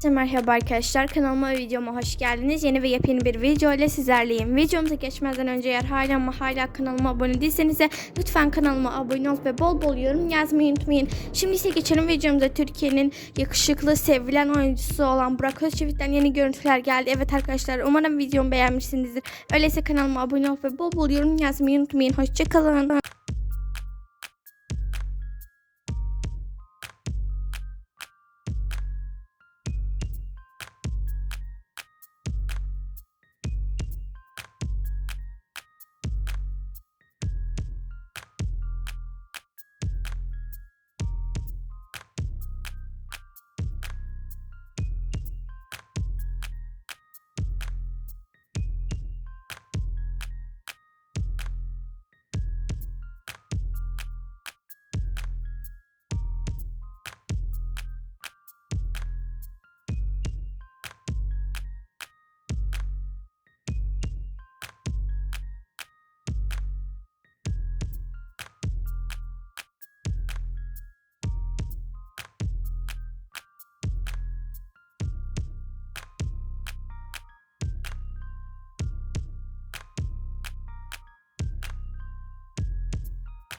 Herkese Merhaba arkadaşlar kanalıma ve videoma hoş geldiniz. Yeni ve yepyeni bir video ile sizlerleyim. Videomuza geçmeden önce eğer hala ama hala kanalıma abone değilseniz de lütfen kanalıma abone ol ve bol bol yorum yazmayı unutmayın. Şimdi ise geçelim videomuza Türkiye'nin yakışıklı sevilen oyuncusu olan Burak Özçivit'ten yeni görüntüler geldi. Evet arkadaşlar umarım videomu beğenmişsinizdir. Öyleyse kanalıma abone ol ve bol bol yorum yazmayı unutmayın. Hoşçakalın.